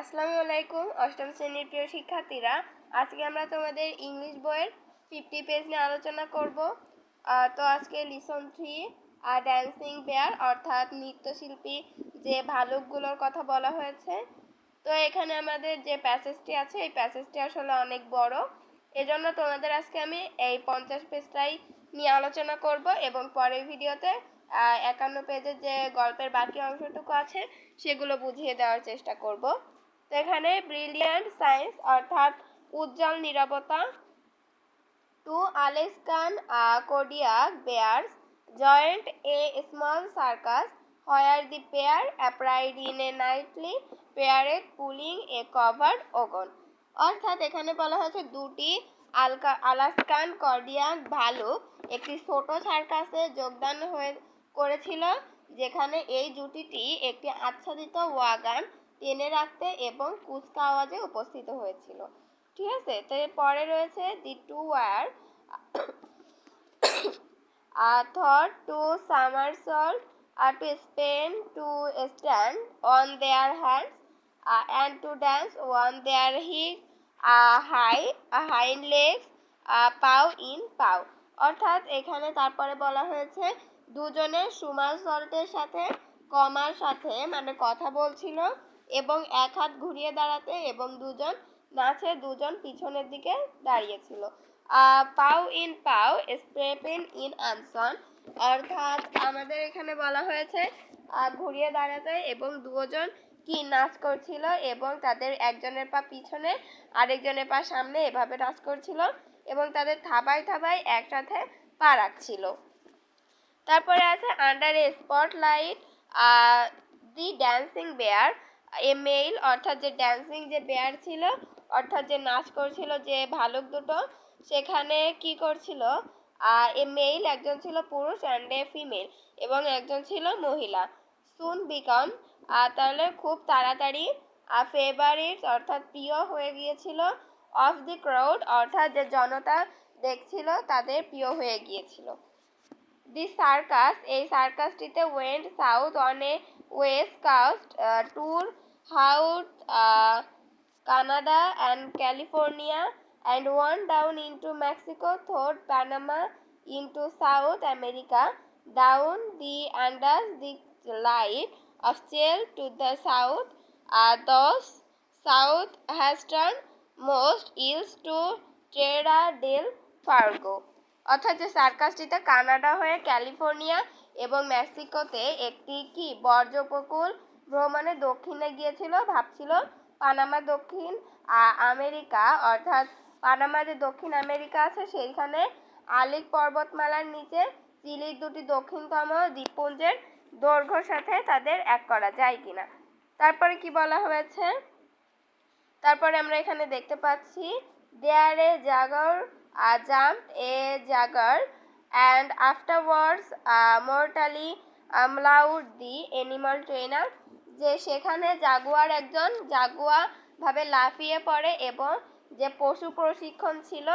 আসসালামু আলাইকুম, অষ্টম শ্রেণির প্রিয় শিক্ষার্থীরা। আজকে আমরা তোমাদের ইংলিশ বইয়ের ফিফটি পেজ নিয়ে আলোচনা করব। তো আজকে লিসন থ্রি আর ড্যান্সিং বেয়ার অর্থাৎ নৃত্যশিল্পী যে ভালুকগুলোর কথা বলা হয়েছে। তো এখানে আমাদের যে প্যাসেজটি আছে, এই প্যাসেজটি আসলে অনেক বড়। এজন্য তোমাদের আজকে আমি এই পঞ্চাশ পেজটাই নিয়ে আলোচনা করব এবং পরের ভিডিওতে একান্ন পেজের যে গল্পের বাকি অংশটুকু আছে, সেগুলো বুঝিয়ে দেওয়ার চেষ্টা করব। তো এখানে ব্রিলিয়ান্ট সায়েন্স অর্থাৎ উজ্জ্বল নিরবতা। Two Alaskan Kodiak bears joined a small circus where the pair appeared in a nightly parade pulling a covered wagon অর্থাৎ এখানে বলা হয়েছে দুটি আলকা আলাস্কান কর্ডিয়াক ভালুক, একটি ছোট সার্কাসে যোগদান হয়ে করেছিল, যেখানে এই জুটিটি একটি আচ্ছাদিত ওয়াগান টেনে রাখতে এবং কুচকা আওয়াজে উপস্থিত হয়েছিল। ঠিক আছে? তো এর পরে রয়েছে the two were thought to to stand on their hands uh, and to dance on their hind uh, high uh, hind legs uh, paw in paw অর্থাৎ এখানে তারপরে বলা হয়েছে দুজনে সুমার সল্টের সাথে কমার সাথে মানে কথা বলছিল। এবং এক হাত ঘুরিয়ে দাঁড়াতে এবং দুজন নাচে দুজন পিছনের দিকে দাঁড়িয়েছিল। পাও ইন পাও স্প্রেপিন ইন আনসন। অর্থাৎ আমাদের এখানে বলা হয়েছে ঘুরিয়ে দাঁড়াতে এবং দুজন কি নাচ করছিল এবং তাদের একজনের পা পিছনে, আরেকজনের পা সামনে এভাবে নাচ করছিল এবং তাদের থাবায় থাবায় একসাথে পা রাখছিল। তারপরে আছে under a spotlight the dancing bear a male অর্থাৎ যে ড্যান্সিং যে বেয়ার ছিল, অর্থাৎ যে নাচ করছিল যে ভালুক দুটো, সেখানে কি করছিল? এ মেইল একজন ছিল পুরুষ অ্যান্ড এ ফিমেল এবং একজন ছিল মহিলা। সুন বিকম আর তাহলে খুব তাড়াতাড়ি ফেভারিট অর্থাৎ প্রিয় হয়ে গিয়েছিল অফ দি ক্রাউড অর্থাৎ যে জনতা দেখছিল, তাদের প্রিয় হয়ে গিয়েছিল। দি সার্কাস এই সার্কাসটিতে went south on a west coast tour out Canada and California and on down into Mexico through Panama into South America down the under the light of sail to the south are those southeastern most east to Terra del Fargo অর্থাৎ যে সার্কাসটিতে Canada হয়ে California এবং মেক্সিকোতে একটি কি বর্জ্য উপকূল ভ্রমণে দক্ষিণে গিয়েছিল, ভাবছিল পানামা দক্ষিণ আমেরিকা, অর্থাৎ পানামা যে দক্ষিণ আমেরিকা আছে সেইখানে আলিক পর্বতমালার নিচে চিলির দুটি দক্ষিণতম দ্বীপপুঞ্জের দৈর্ঘ্যর সাথে তাদের এক করা যায় কিনা। তারপরে কি বলা হয়েছে? তারপরে আমরা এখানে দেখতে পাচ্ছি there a jaguar jump a jaguar and afterwards mortally mauled the animal trainer যে সেখানে জাগুয়ার একজন জাগুয়া ভাবে লাফিয়ে পড়ে এবং যে পশু প্রশিক্ষণ ছিল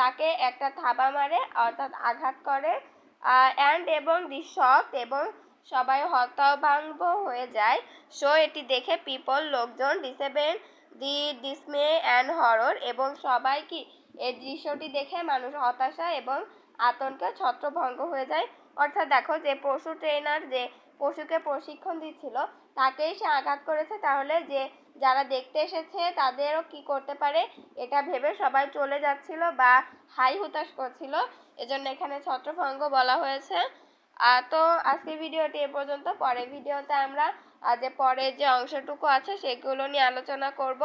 তাকে একটা থাবা মারে, অর্থাৎ আঘাত করে অ্যান্ড এবং দি শক এবং সবাই হতভম্ব হয়ে যায়। সো এটি দেখে পিপল লোকজন ডিসেবেল দি ডিসমে অ্যান্ড হরর এবং সবাই কি, এই দৃশ্যটি দেখে মানুষ হতাশা এবং আতঙ্কে ছত্রভঙ্গ হয়ে যায়। অর্থাৎ দেখো যে পশু ট্রেনার যে পশুকে প্রশিক্ষণ দিচ্ছিল তাকেই সে আঘাত করেছে। তাহলে যে যারা দেখতে এসেছে তাদেরও কি করতে পারে? এটা ভেবে সবাই চলে যাচ্ছিল বা হাই হুতাশ করছিল। এজন্য এখানে ছত্রভঙ্গ বলা হয়েছে। আহ, তো আজকের ভিডিওটি এ পর্যন্ত। পরের ভিডিওতে আমরা যে পরের যে অংশটুকু আছে সেগুলো নিয়ে আলোচনা করব।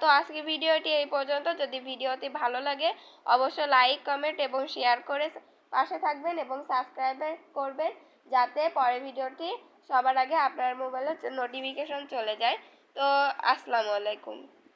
তো আজকের ভিডিওটি এই পর্যন্ত। যদি ভিডিওটি ভালো লাগে অবশ্যই লাইক কমেন্ট এবং শেয়ার করে পাশে থাকবেন এবং সাবস্ক্রাইব করবেন। যাতে পরের ভিডিওটি সবার আগে আপনার মোবাইলে নোটিফিকেশন চলে যায়। তো আসসালামু আলাইকুম।